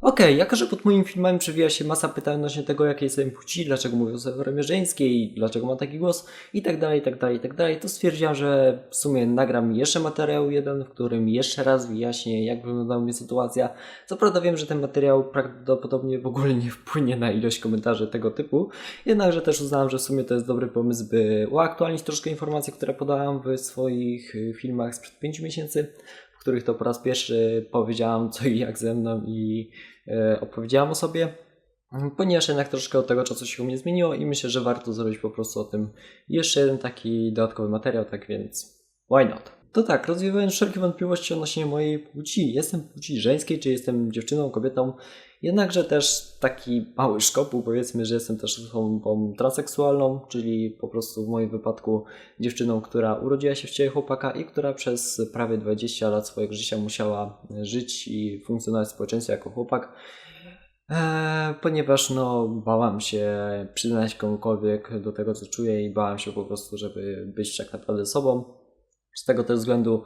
Okej, jako że pod moimi filmami przewija się masa pytań odnośnie tego, jakiej jestem płci, dlaczego mówię o formie żeńskiej, dlaczego mam taki głos i tak dalej, i tak dalej, i tak dalej, to stwierdziłam, że w sumie nagram jeszcze materiał jeden, w którym jeszcze raz wyjaśnię, jak wyglądała mnie sytuacja. Co prawda wiem, że ten materiał prawdopodobnie w ogóle nie wpłynie na ilość komentarzy tego typu, jednakże też uznałam, że w sumie to jest dobry pomysł, by uaktualnić troszkę informacje, które podałam w swoich y, filmach sprzed 5 miesięcy, w których to po raz pierwszy powiedziałam co i jak ze mną i e, opowiedziałam o sobie. Ponieważ jednak troszkę od tego czasu się u mnie zmieniło i myślę, że warto zrobić po prostu o tym jeszcze jeden taki dodatkowy materiał, tak więc why not? To tak, rozwiewając wszelkie wątpliwości odnośnie mojej płci. Jestem płci żeńskiej, czy jestem dziewczyną, kobietą, jednakże też taki mały szkopuł, powiedzmy, że jestem też osobą transseksualną, czyli po prostu w moim wypadku dziewczyną, która urodziła się w ciele chłopaka i która przez prawie 20 lat swojego życia musiała żyć i funkcjonować w społeczeństwie jako chłopak. Eee, ponieważ no, bałam się przyznać komukolwiek do tego, co czuję i bałam się po prostu, żeby być tak naprawdę sobą. Z tego też względu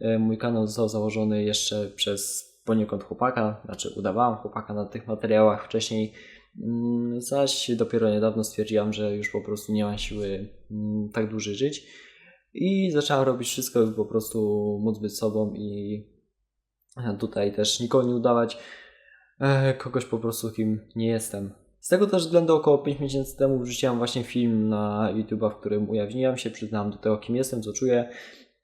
e, mój kanał został założony jeszcze przez poniekąd chłopaka, znaczy udawałam chłopaka na tych materiałach wcześniej, mm, zaś dopiero niedawno stwierdziłam, że już po prostu nie mam siły mm, tak dłużej żyć i zaczęłam robić wszystko, by po prostu móc być sobą i tutaj też nikogo nie udawać, e, kogoś po prostu kim nie jestem. Z tego też względu około 5 miesięcy temu wrzuciłam właśnie film na YouTube'a, w którym ujawniłam się, przyznałam do tego kim jestem, co czuję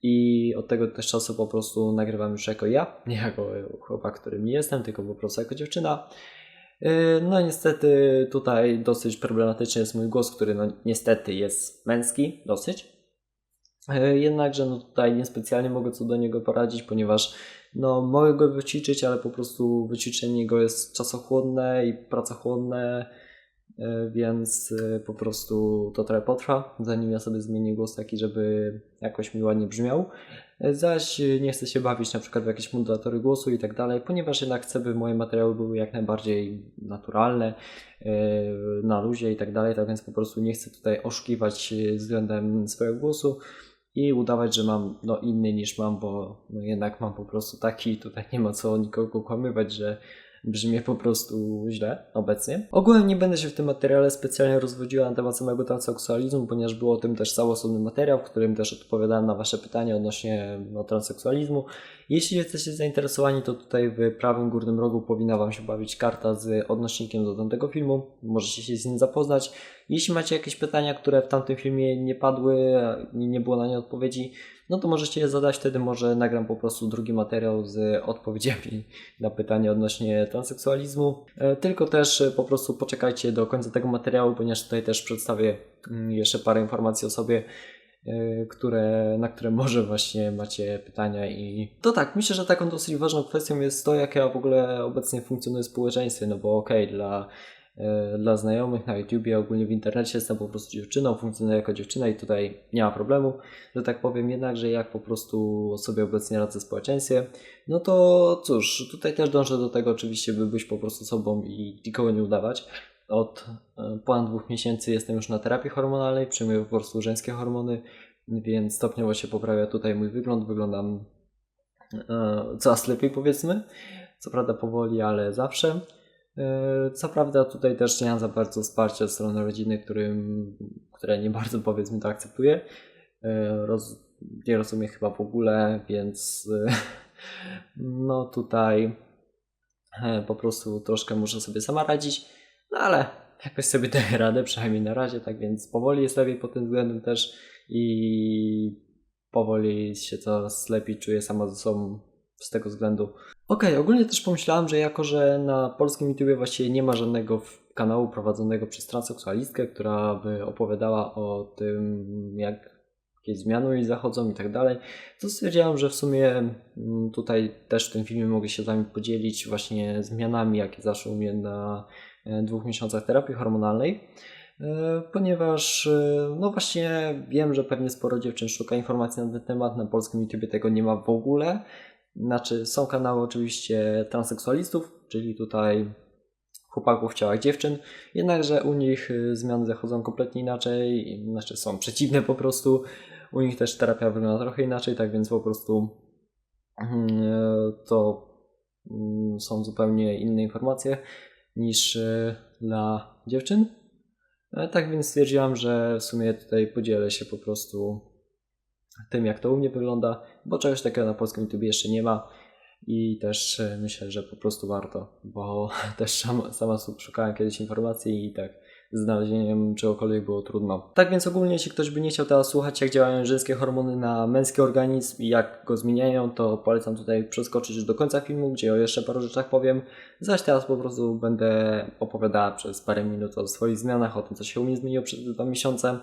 i od tego też czasu po prostu nagrywam już jako ja, nie jako chłopak, którym jestem, tylko po prostu jako dziewczyna. Yy, No niestety tutaj dosyć problematyczny jest mój głos, który no niestety jest męski, dosyć. Yy, Jednakże no tutaj niespecjalnie mogę co do niego poradzić, ponieważ no mogę go wyćwiczyć, ale po prostu wyćwiczenie go jest czasochłonne i pracochłonne, więc yy, po prostu to trochę potrwa, zanim ja sobie zmienię głos taki, żeby jakoś mi ładnie brzmiał. Yy, Zaś nie chcę się bawić na przykład w jakieś modulatory głosu i tak dalej, ponieważ jednak chcę, by moje materiały były jak najbardziej naturalne, na luzie i tak dalej, tak więc po prostu nie chcę tutaj oszukiwać względem swojego głosu i udawać, że mam no, inny niż mam, bo no, jednak mam po prostu taki, tutaj nie ma co nikogo kłamywać, że brzmię po prostu źle obecnie. Ogólnie nie będę się w tym materiale specjalnie rozwodziła na temat samego transseksualizmu, ponieważ było o tym też cały osobny materiał, w którym też odpowiadałem na Wasze pytania odnośnie no, transseksualizmu. Jeśli jesteście zainteresowani, to tutaj w prawym górnym rogu powinna Wam się bawić karta z odnośnikiem do tamtego filmu. Możecie się z nim zapoznać. Jeśli macie jakieś pytania, które w tamtym filmie nie padły nie było na nie odpowiedzi, no to możecie je zadać, wtedy może nagram po prostu drugi materiał z odpowiedziami na pytania odnośnie transseksualizmu. E, Tylko też e, po prostu poczekajcie do końca tego materiału, ponieważ tutaj też przedstawię mm, jeszcze parę informacji o sobie, e, które, na które może właśnie macie pytania i to tak, myślę, że taką dosyć ważną kwestią jest to, jak ja w ogóle obecnie funkcjonuję w społeczeństwie, no bo okej, dla e, dla znajomych na YouTubie, ogólnie w internecie jestem po prostu dziewczyną, funkcjonuję jako dziewczyna i tutaj nie ma problemu, że tak powiem, jednakże jak po prostu sobie obecnie radzę w społeczeństwie, no to cóż, tutaj też dążę do tego oczywiście, by być po prostu sobą i nikogo nie udawać. Od e, ponad dwóch miesięcy jestem już na terapii hormonalnej, przyjmuję po prostu żeńskie hormony, więc stopniowo się poprawia tutaj mój wygląd, wyglądam e, coraz lepiej powiedzmy, co prawda powoli, ale zawsze. E, Co prawda tutaj też nie mam za bardzo wsparcia ze strony rodziny, którym, które nie bardzo powiedzmy to akceptuje. E, Roz, nie rozumie chyba w ogóle, więc e, no tutaj po prostu troszkę muszę sobie sama radzić, no ale jakoś sobie daję radę, przynajmniej na razie, tak więc powoli jest lepiej pod tym względem też i powoli się coraz lepiej czuję sama ze sobą z tego względu. Okej, ogólnie też pomyślałam, że jako, że na polskim YouTubie właściwie nie ma żadnego kanału prowadzonego przez transseksualistkę, która by opowiadała o tym, jak jakie zmiany jej zachodzą i tak dalej, to stwierdziłam, że w sumie mm, tutaj też w tym filmie mogę się z Wami podzielić właśnie zmianami, jakie zaszły u mnie na e, dwóch miesiącach terapii hormonalnej. E, Ponieważ, e, no właśnie, wiem, że pewnie sporo dziewczyn szuka informacji na ten temat. Na polskim YouTubie tego nie ma w ogóle. Znaczy, są kanały oczywiście transseksualistów, czyli tutaj chłopaków w ciałach dziewczyn, jednakże u nich y, zmiany zachodzą kompletnie inaczej, znaczy są przeciwne po prostu. U nich też terapia wygląda trochę inaczej, tak więc po prostu mm, e, to mm, są zupełnie inne informacje niż e, dla dziewczyn. E, Tak więc stwierdziłam, że w sumie tutaj podzielę się po prostu tym, jak to u mnie wygląda, bo czegoś takiego na polskim YouTube jeszcze nie ma i też e, myślę, że po prostu warto, bo też sama, sama szukałem kiedyś informacji i tak znalezieniem czegokolwiek było trudno. Tak więc ogólnie, jeśli ktoś by nie chciał teraz słuchać, jak działają żeńskie hormony na męski organizm i jak go zmieniają, to polecam tutaj przeskoczyć do końca filmu, gdzie o jeszcze paru rzeczach powiem. Zaś teraz po prostu będę opowiadała przez parę minut o swoich zmianach, o tym, co się u mnie zmieniło przez dwa miesiące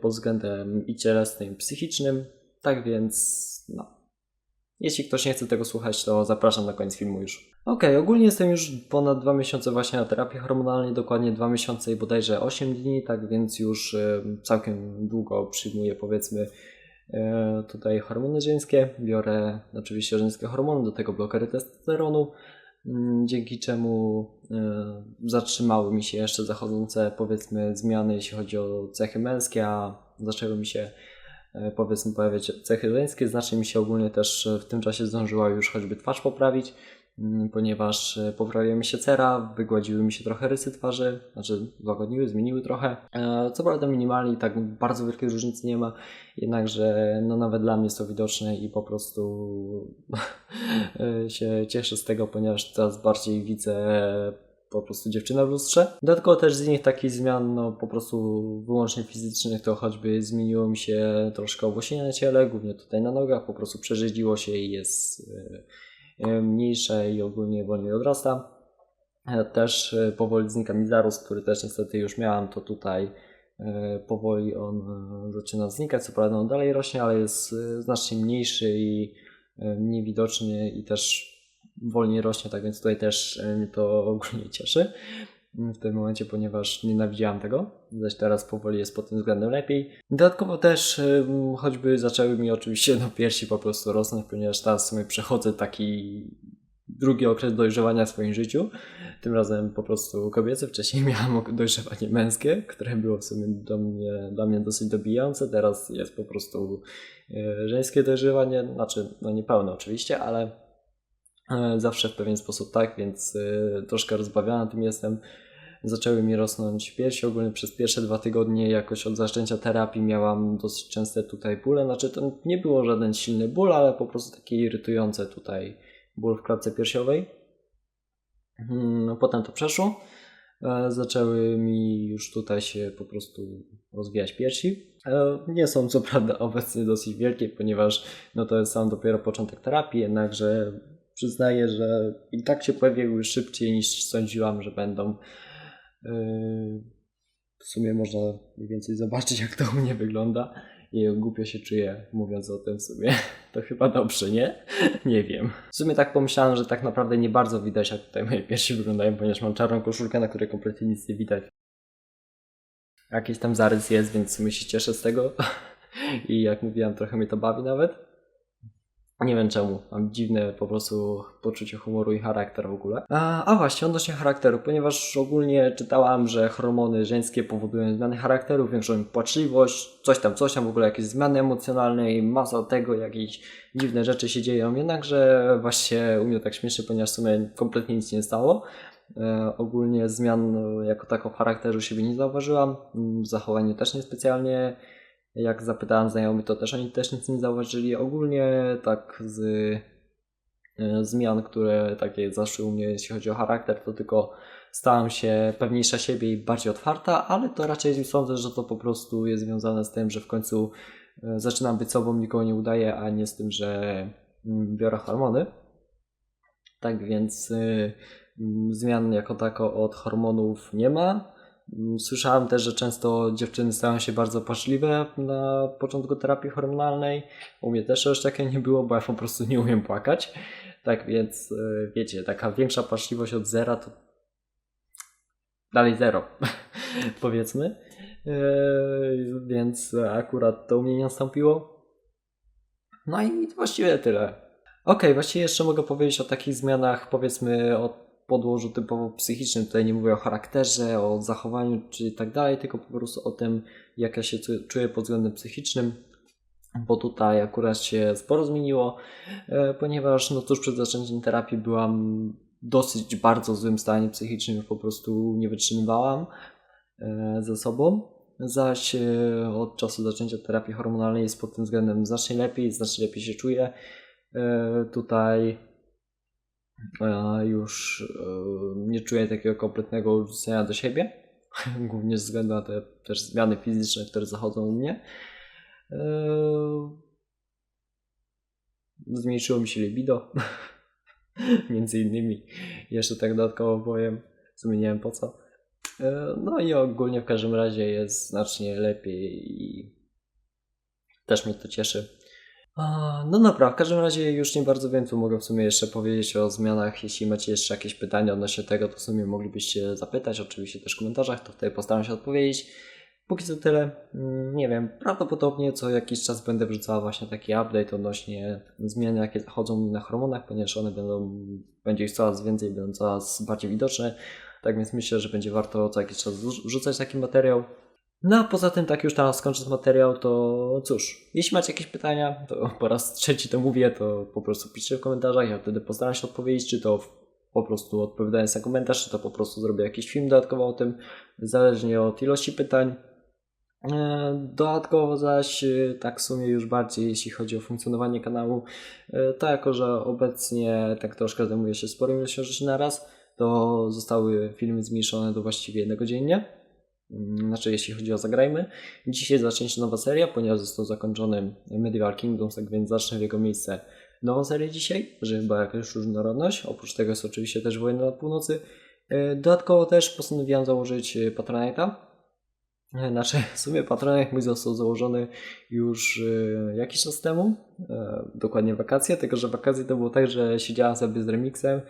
pod względem i cielesnym, i psychicznym. Tak więc, no. Jeśli ktoś nie chce tego słuchać, to zapraszam na koniec filmu już. Okej, ogólnie jestem już ponad dwa miesiące właśnie na terapii hormonalnej, dokładnie dwa miesiące i bodajże 8 dni, tak więc już e, całkiem długo przyjmuję powiedzmy e, tutaj hormony żeńskie. Biorę oczywiście żeńskie hormony, do tego blokery testosteronu, dzięki czemu e, zatrzymały mi się jeszcze zachodzące powiedzmy zmiany, jeśli chodzi o cechy męskie, a zaczęły mi się e, powiedzmy pojawiać cechy żeńskie. Znacznie mi się ogólnie też w tym czasie zdążyła już choćby twarz poprawić, mm, ponieważ e, poprawiła mi się cera, wygładziły mi się trochę rysy twarzy, znaczy zagodniły, zmieniły trochę. E, Co prawda minimalnie, tak bardzo wielkiej różnicy nie ma, jednakże no nawet dla mnie jest to widoczne i po prostu e, się cieszę z tego, ponieważ teraz bardziej widzę po prostu dziewczynę w lustrze. Dodatkowo też z innych takich zmian, no po prostu wyłącznie fizycznych, to choćby zmieniło mi się troszkę owłosienie na ciele, głównie tutaj na nogach, po prostu przerzeździło się i jest e, mniejsze i ogólnie wolniej odrasta. E, Też e, powoli znika mi zarost, który też niestety już miałam, to tutaj e, powoli on e, zaczyna znikać, co prawda on dalej rośnie, ale jest e, znacznie mniejszy i e, mniej widoczny i też wolniej rośnie, tak więc tutaj też e, mnie to ogólnie cieszy w tym momencie, ponieważ nienawidziłam tego, zaś teraz powoli jest pod tym względem lepiej. Dodatkowo też choćby zaczęły mi oczywiście no piersi po prostu rosnąć, ponieważ teraz w sumie przechodzę taki drugi okres dojrzewania w swoim życiu. Tym razem po prostu kobiece. Wcześniej miałam dojrzewanie męskie, które było w sumie do mnie, dla mnie dosyć dobijające. Teraz jest po prostu e, żeńskie dojrzewanie, znaczy no niepełne oczywiście, ale zawsze w pewien sposób tak, więc e, troszkę rozbawiona tym jestem. Zaczęły mi rosnąć piersi. Ogólnie przez pierwsze dwa tygodnie jakoś od zaczęcia terapii miałam dosyć częste tutaj bóle. Znaczy to nie było żaden silny ból, ale po prostu takie irytujące tutaj ból w klatce piersiowej. Mm, No, potem to przeszło. E, Zaczęły mi już tutaj się po prostu rozwijać piersi. E, Nie są co prawda obecnie dosyć wielkie, ponieważ no to jest sam dopiero początek terapii, jednakże przyznaję, że i tak się pojawiły szybciej niż sądziłam, że będą. E, W sumie można mniej więcej zobaczyć, jak to u mnie wygląda. I głupio się czuję mówiąc o tym w sumie. To chyba dobrze, nie? Nie wiem. W sumie tak pomyślałem, że tak naprawdę nie bardzo widać, jak tutaj moje piersi wyglądają, ponieważ mam czarną koszulkę, na której kompletnie nic nie widać. Jakiś tam zarys jest, więc w sumie się cieszę z tego. I jak mówiłem, trochę mnie to bawi nawet. Nie wiem czemu. Mam dziwne po prostu poczucie humoru i charakter w ogóle. A, a właśnie, odnośnie charakteru, ponieważ ogólnie czytałam, że hormony żeńskie powodują zmiany charakteru, większą płaczliwość, coś tam, coś tam, w ogóle jakieś zmiany emocjonalne i masa tego, jakieś dziwne rzeczy się dzieją. Jednakże właśnie u mnie tak śmieszy, ponieważ w sumie kompletnie nic nie stało. E, ogólnie zmian jako tako w charakterze siebie nie zauważyłam. W zachowaniu też niespecjalnie. Jak zapytałem znajomych, to też oni też nic nie zauważyli. Ogólnie tak z e, zmian, które takie zaszły u mnie, jeśli chodzi o charakter, to tylko stałam się pewniejsza siebie i bardziej otwarta, ale to raczej sądzę, że to po prostu jest związane z tym, że w końcu e, zaczynam być sobą, nikogo nie udaję, a nie z tym, że mm, biorę hormony. Tak więc y, mm, zmian jako tako od hormonów nie ma. Słyszałem też, że często dziewczyny stają się bardzo płaczliwe na początku terapii hormonalnej. U mnie też już takie nie było, bo ja po prostu nie umiem płakać. Tak więc y, wiecie, taka większa płaczliwość od zera to dalej zero, powiedzmy. Yy, więc akurat to u mnie nie nastąpiło. No i właściwie tyle. Okej, właściwie jeszcze mogę powiedzieć o takich zmianach, powiedzmy, o podłożu typowo psychicznym. Tutaj nie mówię o charakterze, o zachowaniu czy tak dalej, tylko po prostu o tym, jak ja się czuję pod względem psychicznym. bo tutaj akurat się sporo zmieniło, e, ponieważ no tuż przed zaczęciem terapii byłam dosyć bardzo złym stanie psychicznym, już po prostu nie wytrzymywałam e, ze sobą. Zaś e, od czasu zaczęcia terapii hormonalnej jest pod tym względem znacznie lepiej, znacznie lepiej się czuję. Tutaj już e, nie czuję takiego kompletnego odrzucenia do siebie, głównie ze względu na te też zmiany fizyczne, które zachodzą u mnie. E, Zmniejszyło mi się libido, między innymi. Jeszcze tak dodatkowo powiem, wiem po co. E, No i ogólnie w każdym razie jest znacznie lepiej i też mnie to cieszy. No dobra, w każdym razie już nie bardzo co mogę w sumie jeszcze powiedzieć o zmianach. Jeśli macie jeszcze jakieś pytania odnośnie tego, to w sumie moglibyście zapytać, oczywiście też w komentarzach, to wtedy postaram się odpowiedzieć. Póki co tyle, Mm, nie wiem, prawdopodobnie co jakiś czas będę wrzucała właśnie taki update odnośnie zmian, jakie zachodzą na hormonach, ponieważ one będą, będzie ich coraz więcej, będą coraz bardziej widoczne. Tak więc myślę, że będzie warto co jakiś czas wrzu- wrzucać taki materiał. No a poza tym, tak już teraz skończąc materiał, to cóż, jeśli macie jakieś pytania, to po raz trzeci to mówię, to po prostu piszcie w komentarzach, ja wtedy postaram się odpowiedzieć, czy to po prostu odpowiadając na komentarz, czy to po prostu zrobię jakiś film dodatkowo o tym, zależnie od ilości pytań. E, Dodatkowo zaś, e, tak w sumie już bardziej jeśli chodzi o funkcjonowanie kanału, e, to jako, że obecnie tak troszkę zajmuję się sporą ilością rzeczy na raz, to zostały filmy zmniejszone do właściwie jednego dziennie. Znaczy, jeśli chodzi o Zagrajmy. Dzisiaj zacznie się nowa seria, ponieważ został zakończony Medieval Kingdoms, tak więc zacznę w jego miejsce nową serię dzisiaj, żeby była jakaś różnorodność. Oprócz tego jest oczywiście też Wojna na Północy. E, Dodatkowo też postanowiłem założyć e, Patronite'a. E, Znaczy, w sumie Patronite mój został założony już jakiś czas temu, dokładnie wakacje, tylko że wakacje to było tak, że siedziałam sobie z remixem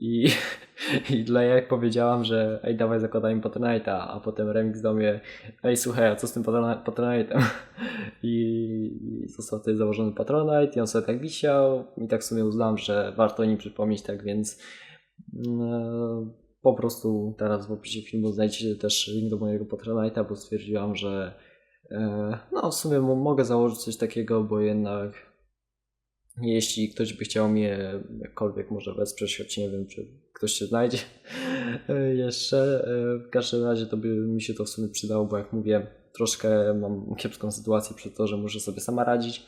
i, i dla jak powiedziałam, że ej dawaj zakładajmy Patronite'a, a potem remix do mnie ej słuchaj, a co z tym Patronite'em? I, został tutaj założony Patronite i on sobie tak wisiał i tak w sumie uznałem, że warto o nim przypomnieć, tak więc mm, po prostu teraz w opisie filmu znajdziecie też link do mojego Patronite'a, bo stwierdziłam, że e, no w sumie mo- mogę założyć coś takiego, bo jednak jeśli ktoś by chciał mnie jakkolwiek może wesprzeć, choć nie wiem, czy ktoś się znajdzie jeszcze, e, w każdym razie to by mi się to w sumie przydało, bo jak mówię, troszkę mam kiepską sytuację przez to, że muszę sobie sama radzić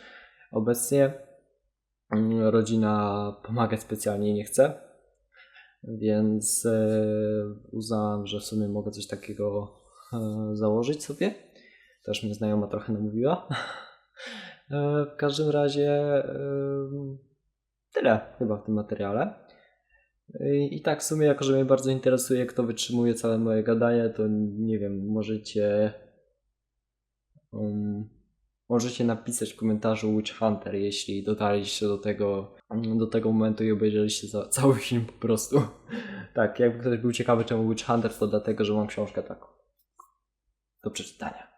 obecnie. Mm, Rodzina pomagać specjalnie nie chce, więc e, uznałam, że w sumie mogę coś takiego e, założyć sobie. Też mnie znajoma trochę namówiła. E, W każdym razie e, tyle chyba w tym materiale. I, I tak w sumie, jako że mnie bardzo interesuje, kto wytrzymuje całe moje gadanie, to nie wiem, możecie um, możecie napisać w komentarzu Witch Hunter, jeśli dotarliście do tego, do tego momentu i obejrzeliście za, cały film po prostu. tak, jakby ktoś był ciekawy czemu Witch Hunter, to dlatego, że mam książkę taką do przeczytania.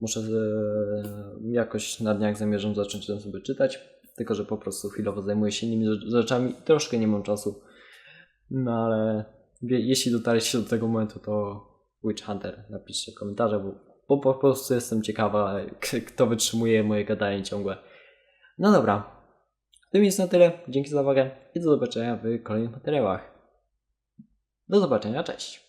Muszę e, jakoś na dniach zamierzam zacząć ją sobie czytać, tylko że po prostu chwilowo zajmuję się innymi rzecz- rzeczami i troszkę nie mam czasu. No ale jeśli dotarliście do tego momentu, to Witch Hunter napiszcie w komentarzach, bo po, prostu jestem ciekawa, kto wytrzymuje moje gadanie ciągłe. No dobra, tym jest na tyle. Dzięki za uwagę i do zobaczenia w kolejnych materiałach. Do zobaczenia, cześć!